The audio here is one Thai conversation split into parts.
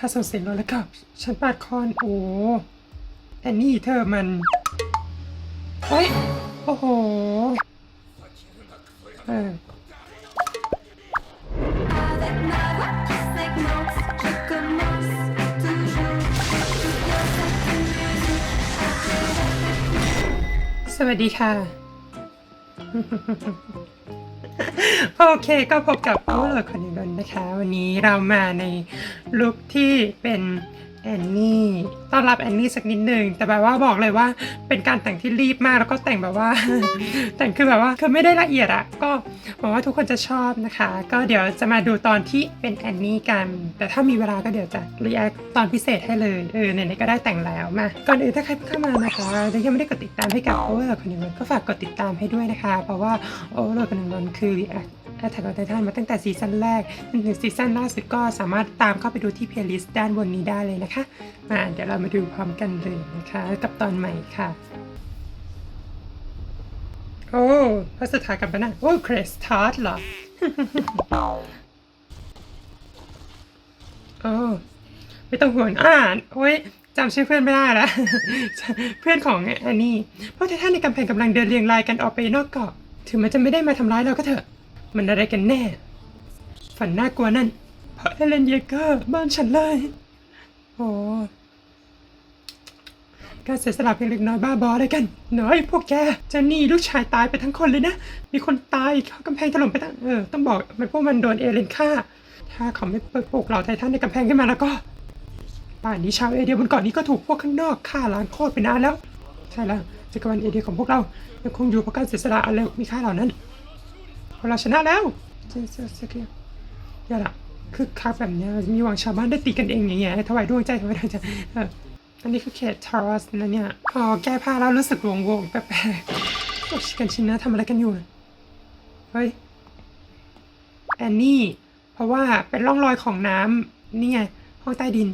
ถ้าส่งเสียงรถแล้วก็ฉันปาดคอนโอ้แอนนี่เธอมันเฮ้ยโอ้โหเออสวัสดีค่ะ โอเคก็พบกับโอเวอร์คนนนนะคะ วันนี้เรามาในลุคที่เป็น แอนนี่ต้อนรับแอนนี่สักนิดหนึ่งแต่แบบว่าบอกเลยว่าเป็นการแต่งที่รีบมากแล้วก็แต่งแบบว่า แต่งคือแบบว่าคือไม่ได้ละเอียดอะก็หวังว่าทุกคนจะชอบนะคะ ก็เดี๋ยวจะมาดูตอนที่เป็นแอนนี่กัน แต่ถ้ามีเวลาก็เดี๋ยวจะรีแอคตอนพิเศษให้เลยเออไหนๆก็ได้แต่งแล้วมาก่อนอื่นถ้าใครเพิ่งเข้ามานะคะแล้วยังไม่ได้กดติดตามให้กับโอเวอร์คนหนึ่งก็ฝากกดติดตามให้ด้วยนะคะ เพราะว่าโอเวอร์คนหนึ่งคือรีแอค แอทแทกออนไททันมาตั้งแต่ซีซั่นแรกจนถึงซีซั่นล่าสุดก็สามารถตามเข้าไปดูที่เพลย์ลิสต์ด้านบนนี้ได้เลยนะคะมาเดี๋ยวเรามาดูพร้อมกันเลยนะคะ กับตอนใหม่ค่ะโอ้พระสุดท้ายกับปะนะโอ้คริสทาร์ตเหรอโอ้ไม่ต้องห่วงอ่านโอ้ยจำชื่อเพื่อนไม่ได้แล้วเพื่อนของแอนนี่เพราะไททันในกำแพงกำลังเดินเรียงรายกันออกไปนอกเกาะ ถึงมันจะไม่ได้มาทำร้ายเราก็เถอะ มันอะไรกันแน่ ฝันน่ากลัวนั่นเพระเอเลนเยเกอร์บ้านฉันเลยโอ้การเสียสละเพียงเล็กน้อยบ้าบออะไรกัน น้อยพวกแกเจะนี่ลูกชายตายไปทั้งคนเลยนะ มีคนตายเข้ากำแพงถล่มไปทั้งเออต้องบอกมันพวกมันโดนเอเลนฆ่า ถ้าเขาไม่เปิดปลุกเหล่าไททันในกำแพงขึ้นมาแล้วก็ป่านนี้ชาวเอเดียบนเกาะนนี้ก็ถูกพวกข้างนอกฆ่าล้างโคตรไปนานแล้ว ใช่แล้วจักรวาลเอเดียของพวกเรายังคงอยู่เพราะการเสียสละอันเร็วมีค่าเหล่านั้น เราชนะแล้วเจ๊เจ๊เจ๊เจ๊อย่าละคือคักแบบเนี้ยมีหวังชาวบ้านได้ตีกันเองอย่างเงี้ยถวายดวงใจถวายดวงใจอันนี้คือเขตทารัสนะเนี่ยพอแก้ผ้าแล้วรู้สึกวงวงๆแปลกๆโอ้ชิกันชินนะทำอะไรกันอยู่เฮ้ยแอนนี่ เพราะว่าเป็นร่องรอยของน้ำนี่ไงห้องใต้ดิน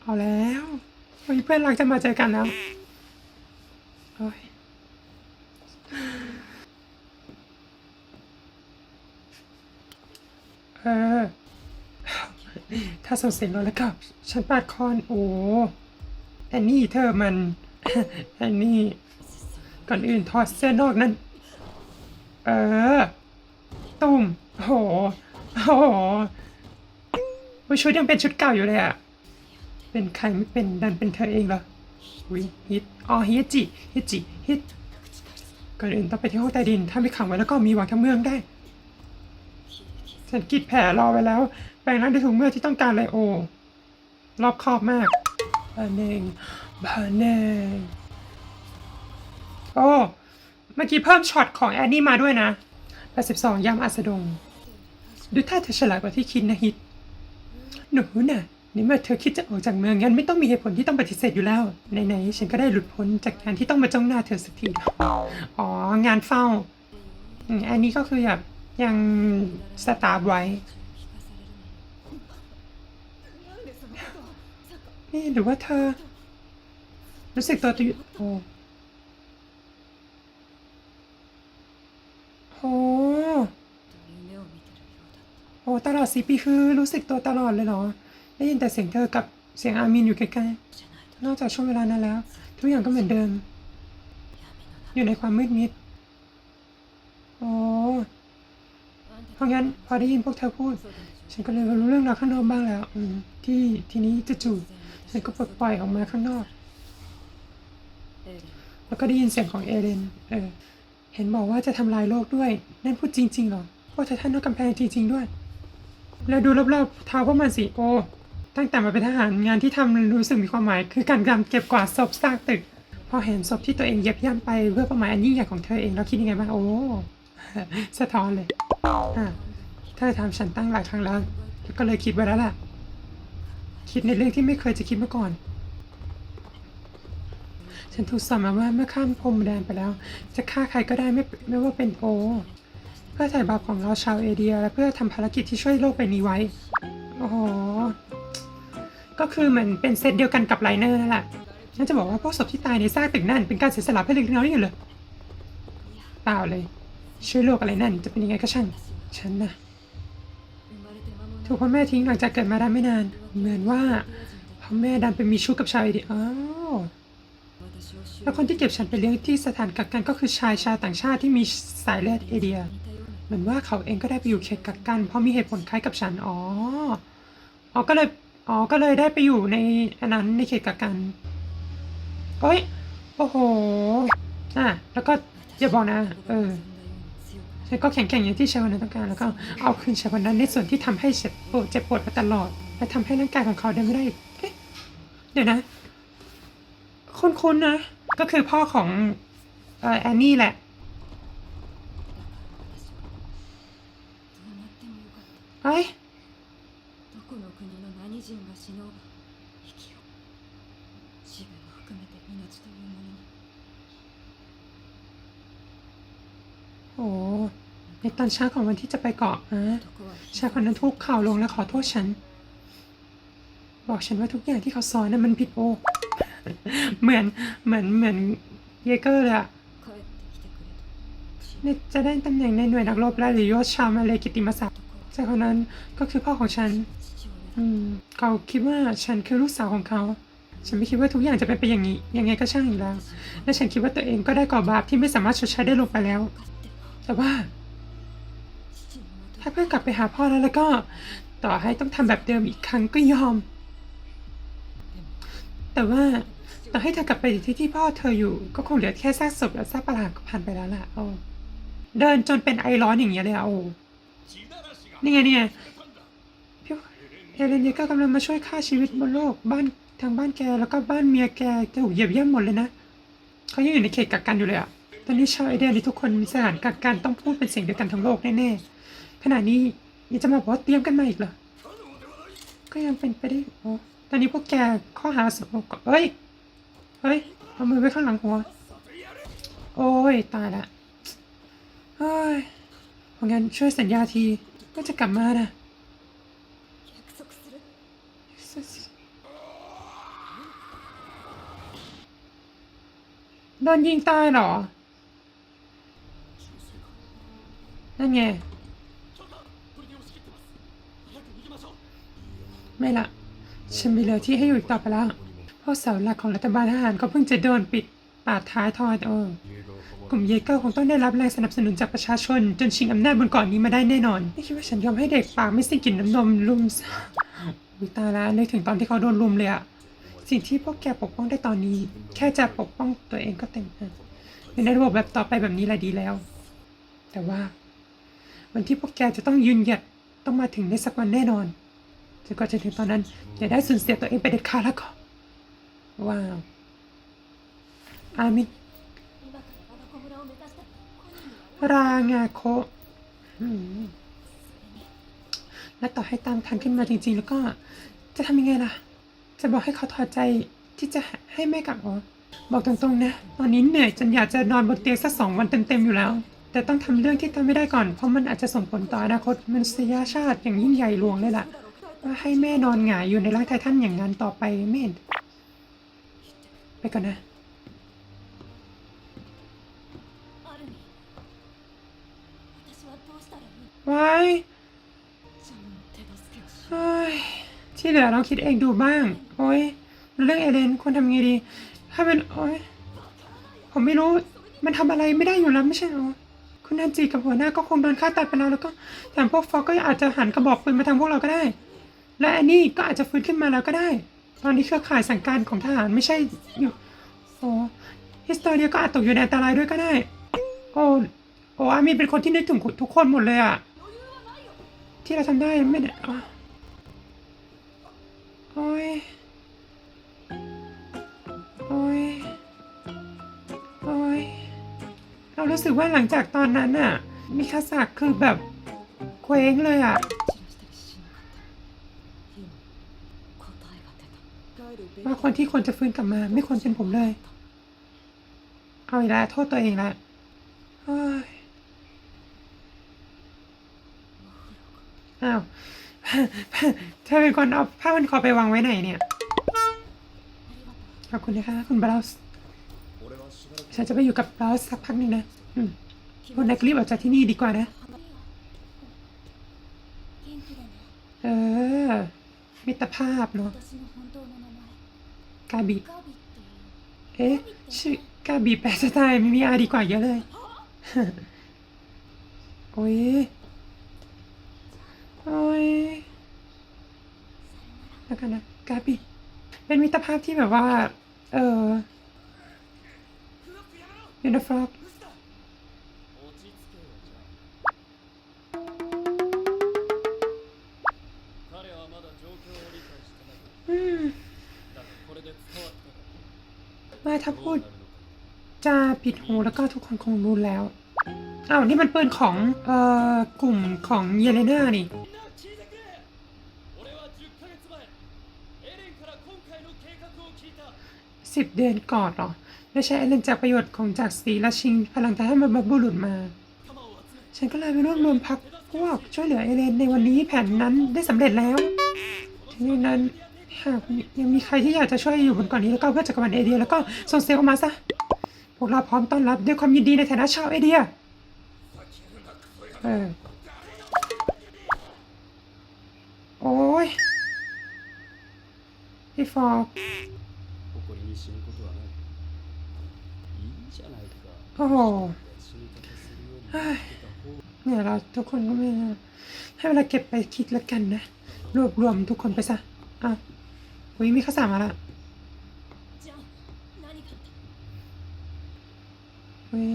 เอาแล้วเฮ้ยเพื่อนรักจะมาเจอกันแล้วโอ้ยเออ ถ้าส่งเสียงรถแล้วก็ ฉันปาดคอนโอ้แอนนี่เธอมันแอนนี่ ก่อนอื่นถอดเสื้อนอกนั่นเออ ตุ้มโอ้โหโอ้โหอุ๊ยชุดยังเป็นชุดเก่าอยู่เลยอะเป็นใครไม่เป็นดันเป็นเธอเองเหรอวิฮิตอ๋อฮิจิฮิจิฮิตก่อนอื่นต้องไปที่ห้องใต้ดิน ถ้าไม่ขังไว้แล้วก็มีหวังทั้งเมืองได้ ฉันกิดแผลรอไว้แล้ว แปลงร่างด้วยถุงมือที่ต้องการเลยโอ รอบคอบมากบาเนงบาเนงโอ้ เมื่อกี้เพิ่มช็อตของแอนนี่มาด้วยนะ82ยามอัสดง ดูท่าเธอฉลาดกว่าที่คิดนะฮิต หนูน่ะในเมื่อเธอคิดจะออกจากเมืองงั้นไม่ต้องมีเหตุผลที่ต้องปฏิเสธอยู่แล้วไหนๆฉันก็ได้หลุดพ้นจากการที่ต้องมาจ้องหน้าเธอสักที อ๋อ งานเฝ้า อันนี้ก็คือแบบ ยังสตาร์ฟไว้ นี่หรือว่าเธอ รู้สึกตัวตัวโอ้โหโอ้ตลอดสี่ปีคือรู้สึกตัวตลอดเลยเหรอ ได้ยินแต่เสียงเธอกับเสียงอามินอยู่ใกล้ๆ นอกจากช่วงเวลานั้นแล้ว ทุกอย่างก็เหมือนเดิม อยู่ในความมืดมิด โอ้ ราะงั้นพอได้ยินพวกเธอพูด ฉันก็เลยรู้เรื่องราวข้างนอกบ้างแล้วที่ทีนี้จู่ๆฉันก็ปลดปล่อยออกมาข้างนอก แล้วก็ได้ยินเสียงของเอเลนเออเห็นบอกว่าจะทำลายโลกด้วย นั่นพูดจริงๆหรอพวกไททันนอกกำแพงจริงๆด้วย แล้วดูรอบๆเท้าพวกมันสิโอตั้งแต่มาเป็นทหารงานที่ทำรู้สึกมีความหมาย คือการการเก็บกวาดศพซากตึก พอเห็นศพที่ตัวเองเยียบย่ำไปเพื่อเป้าหมายอันยิ่งใหญ่ของเธอเองแล้วคิดยังไงบ้างโอ้สะท้อนเลย อะเธอทำฉันตั้งหลายครั้งแล้วก็เลยคิดไว้แล้วล่ะ คิดในเรื่องที่ไม่เคยจะคิดมาก่อน ฉันถูกสอนมาว่าเมื่อข้ามพรมแดนไปแล้ว จะฆ่าใครก็ได้ไม่ไม่ว่าเป็นโอเพื่อไถ่บาปของเราชาวเอเดีย และเพื่อทำภารกิจที่ช่วยโลกใบนี้ไว้ โอ้โห ก็คือเหมือนเป็นเซตเดียวกันกับไลเนอร์นั่นแหละฉันจะบอกว่าพวกศพที่ตายในซากตึกนั่นเป็นการเสียสละเพื่อเล็กน้อยนี่เหรอเปล่าเลย ช่วยโลกอะไรนั่นจะเป็นยังไงก็ช่าง ฉันนะถูกพ่อแม่ทิ้งหลังจากเกิดมาได้ไม่นาน เหมือนว่าพ่อแม่ดันไปมีชู้กับชายดิอ้าวแล้วคนที่เก็บฉันไปเลี้ยงที่สถานกักกันก็คือชายชาวต่างชาติที่มีสายเลือดเอเดีย เหมือนว่าเขาเองก็ได้ไปอยู่เขตกักกัน เพราะมีเหตุผลคล้ายกับฉัน อ๋อ อ๋อก็เลย อ๋อ ก็เลยได้ไปอยู่ในอันนั้นในเขตกักกันโอ้ย โอ้โห อะ แล้วก็อย่าบอกนะ เออ แล้วก็แข็งแกร่งอย่างที่ชาวนานต้องการแล้วก็เอาคืนชาวนนั้นในส่วนที่ทำให้เจ็บปวดเจ็บปวดมาตลอด และทำให้ร่างกายของเขาเดินไม่ได้เดี๋ยวนะ คุ้นๆนะ ก็คือพ่อของออแอนนี่แหละเฮ้ย อ้ในตอนเช้าของวันที่จะไปเกาะนะชายคนนั้นทุกข่าวลงและขอโทษฉัน บอกฉันว่าทุกอย่างที่เขาสอนนั้นมันผิดโอเหมือนเหมือนเหมือนเยเกอร์เลยอะจะได้ตำแหน่งในหน่วยนักรบและหรือยศชามาเลกิติมศักดิ์ชายคนนั้นก็คือพ่อของฉันเขาคิดว่าฉันคือลูกสาวของเขาฉันไม่คิดว่าทุกอย่างจะเป็นไปอย่างนี้ ยังไงก็ช่างอีกแล้ว และฉันคิดว่าตัวเองก็ได้ก่อบาปที่ไม่สามารถชดใช้ได้ลงไปแล้ว แต่ว่า ถ้าเพื่อนกลับไปหาพ่อแล้วแล้วก็ ต่อให้ต้องทำแบบเดิมอีกครั้งก็ยอม แต่ว่าต่อให้เธอกลับไปที่ที่พ่อเธออยู่ ก็คงเหลือแค่ซากศพและซากปลาก็พันไปแล้วล่ะโอ้เดินจนเป็นไอร้อนอย่างเงี้ยเลยออ้นี่ไงเนี่ไงเฮเลนเยก็กำลังมาช่วยฆ่าชีวิตบนโลกบ้านทางบ้านแกแล้วก็บ้านเมียแกจะหูเหยียบย่ำหมดเลยนะเขายังอยู่ในเขตกักกันอยู่เลยอะ ตอนนี้ชาวไอเดนหรือทุกคนมีสถานการณ์การต้องพูดเป็นเสียงเดียวกันทั้งโลกแน่ๆขณะนี้ยังจะมาบอกว่าเตรียมกันมาอีกเหรอ ก็ยังเป็นไปได้อตอนนี้พวกแกข้อหาสุดโลกเฮ้ย เฮ้ย เอามือไว้ข้างหลังหัว โอ้ย ตายละเฮ้ยผพรางั้นช่วยสัญญาทีก็จะกลับมานะโดนยิงตายเหรอ นั่นไง ไม่ละ ฉันม่เหลือที่ให้อยู่อีกต่อไปแล้ว เพราะเสาหลักของรัฐบาลทหารก็เพิ่งจะโดนปิดปาดท้ายทอยเออกลุ่มเยเกอร์คงต้องได้รับแรงสนับสนุนจากประชาชน จนชิงอำนาจบนเกาะนนี้มาได้แน่นอน ไม่คิดว่าฉันยอมให้เด็กปากไม่สิ้นกลิ่นน้ำนมลุมวิตาแล้วนึกถึงตอนที่เขาโดนลุมเลยอะสิ่งที่พวกแกปกป้องได้ตอนนี้ แค่จะปกป้องตัวเองก็เต็มอยู่ในระบบแบบต่อไปแบบนี้แหละดีแล้ว แต่ว่า วันที่พวกแกจะต้องยืนหยัดต้องมาถึงในสักวันแน่นอนจนกว่าจะถึงตอนนั้นอย่าได้สูญเสียตัวเองไปเด็ดขาดแล้วก็ว้าว อามิรางาโคและต่อให้ตามทันขึ้นมาจริง ๆ แล้วก็ จะทำยังไงล่ะ จะบอกให้เขาถอดใจที่จะให้แม่กลับหรอบอกตรงๆนะ ตอนนี้เหนื่อยจนอยากจะนอนบนเตียงสักสองวันเต็มๆอยู่แล้ว แต่ต้องทำเรื่องที่ทำไม่ได้ก่อน เพราะมันอาจจะส่งผลต่ออนาคตมนุษยชาติอย่างยิ่งใหญ่หลวงเลยล่ะ ว่าให้แม่นอนหงายอยู่ในร่างไททันอย่างนั้นต่อไปไม่เห็นไปก่อนนะ ไว้ที่เหลือเราคิดเองดูบ้าง โอ้ยเรื่องเอเลนควรทำไงดี ถ้าเป็นโอ้ยผมไม่รู้ มันทำอะไรไม่ได้อยู่แล้วไม่ใช่หรอ คุณนันจีกับหัวหน้าก็คงโดนฆ่าตายไปแล้วแล้วก็แถมพวกฟอกก็อาจจะหันกระบอกปืนมาทางพวกเราก็ได้ และอันนี้ก็อาจจะฟื้นขึ้นมาแล้วก็ได้ ตอนนี้เครือข่ายสั่งการของทหารไม่ใช่อยู่โอ้ฮิสโตเรียก็อาจตกอยู่ในอันตรายด้วยก็ได้ โอ้โอ้อามีเป็นคนที่นึกถึงทุกคนหมดเลยอะที่เราทำได้ไม่ได้โอ้ยโอ้ย เรารู้สึกว่าหลังจากตอนนั้นอะมิคาสักคือแบบเคว้งเลยอะว่าคนที่ควรจะฟื้นกลับมา ไม่ควรเป็นผมเลย เอาอีกแล้วโทษตัวเองละอ้าวเธอเป็นคนเอาผ้ามันคอไปวางไว้ไหนเนี่ย ขอบคุณนะคะ คุณบลาส์ ฉันจะไปอยู่กับลอสสักพักหนึ่งนะคนนักรีบออกจากที่นี่ดีกว่านะ เออ มิตรภาพเนาะกาบีเอ๊ะชื่อกาบีแปลสไตล์ไม่มีอาดีกว่าเยอะเลย โอ้ย โอ้ยแล้วกันนะกาบีเป็นมิตรภาพที่แบบว่า เออ นี่นะครับ ไม่ถ้าพูดจะปิดหูแล้วก็ทุกคนคงรู้แล้ว อ้าว นี่มันปืนของ เอ่อ กลุ่มของเยเลน่านี่สิบเดือนก่อนเหรอ และใช้อันหนึ่งจากประโยชน์ของจากสีและชิงพลังทางให้มันบุรุษมา ฉันก็เลยไปรวบรวมพักพวกช่วยเหลือเอเลนในวันนี้แผนนั้นได้สำเร็จแล้วทีนั้นหากยังมีใครที่อยากจะช่วยอยู่บนก่อนนี้แล้วก็เพื่อจักรวาลเอเดีย แล้วก็ส่งเซลยงออกมาซะ พวกเราพร้อมต้อนรับด้วยความยินดีในฐานะชาวเอเดียเออโอ้ยพี่ฟอร์ โอ้โหเนี่ยเราทุกคนก็ไม่ให้เวลาเก็บไปคิดแล้วกันนะ รวบรวมทุกคนไปซะอะวุ้ยมีข้าวสารมาละเว้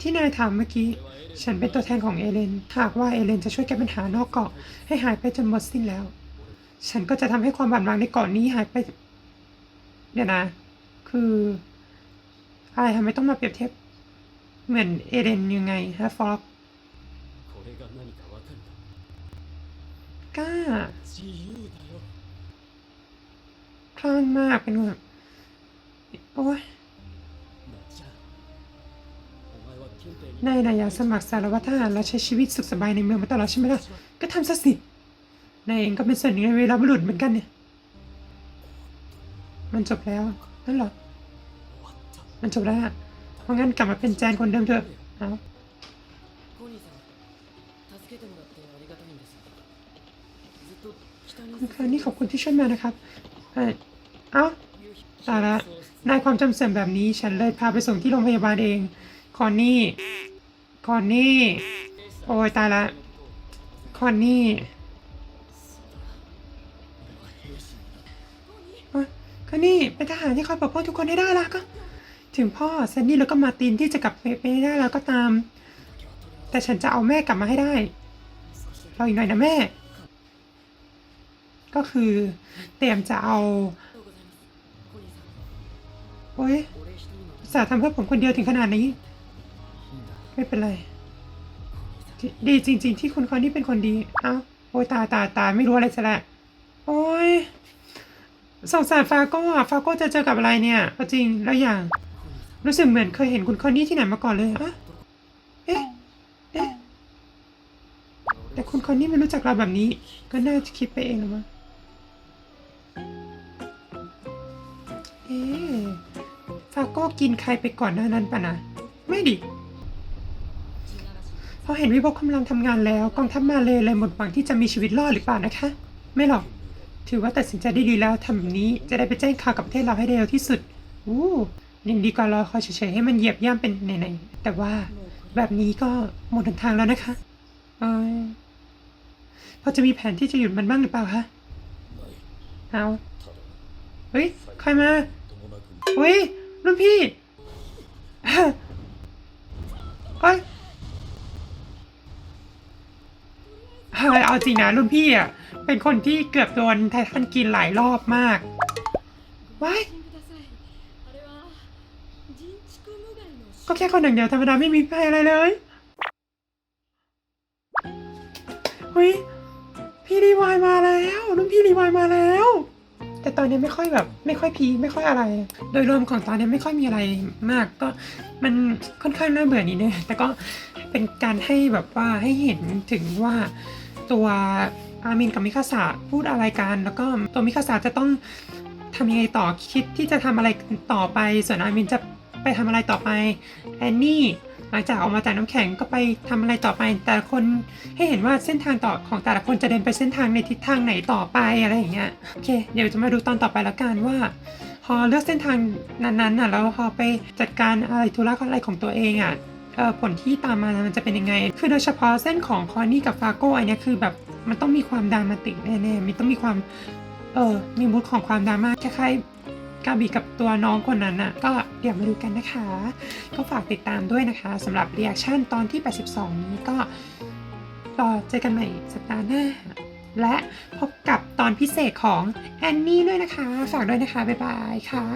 ที่นายถามเมื่อกี้ ฉันเป็นตัวแทนของเอเลน หากว่าเอเลนจะช่วยแก้ปัญหานอกเกาะ ให้หายไปจนหมดสิ้นแล้ว ฉันก็จะทำให้ความบาดหมางในเกาะนนี้หายไปเนี่ยนะ คือ อะไรทำไมต้องมาเปรียบเทียบ เหมือนเอเดนยังไงฮะฟอกกล้าคลั่งมากเป็นแบบโอ้ยนายนายาสมัครสารวัตรทหารและใช้ชีวิตสุขสบายในเมืองมาตลอดใช่ไหมล่ะ ก็ทำซะสินายเองก็เป็นส่วนหนึ่งในเวลาบุรุษเหมือนกันเนี่ย มันจบแล้ว นั่นหรอ มันจบแล้วเพราะงั้นกลับมาเป็นแจนคนเดิมเถอะเอาคุณคานี่ขอบคุณที่ช่วยมานะครับ เอ้าตาละนายความจำเสื่อมแบบนี้ ฉันเลยพาไปส่งที่โรงพยาบาลเอง คอนนี่ คอนนี่ โอ้ยตายละ คอนนี่คอนนี่เป็นทหารที่คอยปกป้องทุกคนให้ได้ละก็ ถึงพ่อแซนนี่แล้วก็มาตินที่จะกลับไปไม่ได้แล้วก็ตาม แต่ฉันจะเอาแม่กลับมาให้ได้รออีกหน่อยนะแม่ ก็คือเตรียมจะเอาโอ้ยสาทำเพื่อผมคนเดียวถึงขนาดนี้ ไม่เป็นไร ดีจริง ๆ ที่คุณคอนนี่เป็นคนดี เอ้าโอ้ยตาตาตาไม่รู้อะไรจะละโอ้ยสงสารฟาโก้อะฟาโก้จะเจอกับอะไรเนี่ยจริงแล้วอย่าง รู้สึกเหมือนเคยเห็นคุณคอนนี่ที่ไหนมาก่อนเลยอะเอ๊ะ เอ๊ะ แต่คุณคอนนี่ไม่รู้จักเราแบบนี้ ก็น่าจะคิดไปเองหรือมั้งเอ๊ะฟาโก้กินใครไปก่อนหน้านั้นปะนะ ไม่ดิพอเห็นวิบกกำลังทำงานแล้วกองทัพมาเลยเลยหมดหวังที่จะมีชีวิตรอดหรือเปล่านะคะ ไม่หรอก ถือว่าตัดสินใจได้ดีแล้วทำแบบนี้จะได้ไปแจ้งข่าวกับประเทศเราให้ได้เร็วที่สุด อู้ ยังดีกว่ารอคอยเฉยๆให้มันเหยียบย่ำเป็นไหนๆแต่ว่าแบบนี้ก็หมดหนทางแล้วนะคะเออพอจะมีแผนที่จะหยุดมันบ้างหรือเปล่าคะเอาเฮ้ยใครมาเฮ้ยรุ่นพี่เฮ้ยเฮ้ยเอาจริงนะรุ่นพี่อะเป็นคนที่เกือบโดนไททันกินหลายรอบมากว้าย ก็แค่คนหนึ่งเดียวธรรมดาไม่มีภัยอะไรเลยเฮ้ยพี่รีวายมาแล้วรุ่นพี่รีวายมาแล้ว แต่ตอนนี้ไม่ค่อยแบบ ไม่ค่อยพีไม่ค่อยอะไร โดยรวมของตอนนี้ไม่ค่อยมีอะไรมาก ก็มันค่อนข้างน่าเบื่อนิดนึงแต่ก็เป็นการให้แบบว่าให้เห็นถึงว่าตัวอามินกับมิคาสะพูดอะไรกัน แล้วก็ตัวมิคาสะจะต้องทำยังไงต่อคิดที่จะทำอะไรต่อไป ส่วนอามินจะ ไปทำอะไรต่อไปแอนนี่หลังจากออกมาจากน้ำแข็งก็ไปทำอะไรต่อไป แต่ละคนให้เห็นว่าเส้นทางต่อของแต่ละคนจะเดินไปเส้นทางในทิศทางไหนต่อไปอะไรอย่างเงี้ยโอเค เดี๋ยวจะมาดูตอนต่อไปแล้วกันว่าพอเลือกเส้นทางนั้นๆน่ะแล้วพอไปจัดการอะไรธุระอะไรของตัวเองอะเอ่อผลที่ตามมามันจะเป็นยังไง คือโดยเฉพาะเส้นของคอนนี่กับฟาโก้อันเนี้ยคือแบบมันต้องมีความดรามาติกแน่ๆมันต้องมีความเออมีมูดของความดราม่าคล้ายๆ กาบีกับตัวน้องคนนั้นน่ะก็เดี๋ยวมาดูกันนะคะ ก็ฝากติดตามด้วยนะคะสำหรับเรีแอคชั่นตอนที่ 82 นี้ก็รอเจอกันใหม่สัปดาห์หน้า และพบกับตอนพิเศษของแอนนี่ด้วยนะคะ ฝากด้วยนะคะ บ๊ายบายค่ะ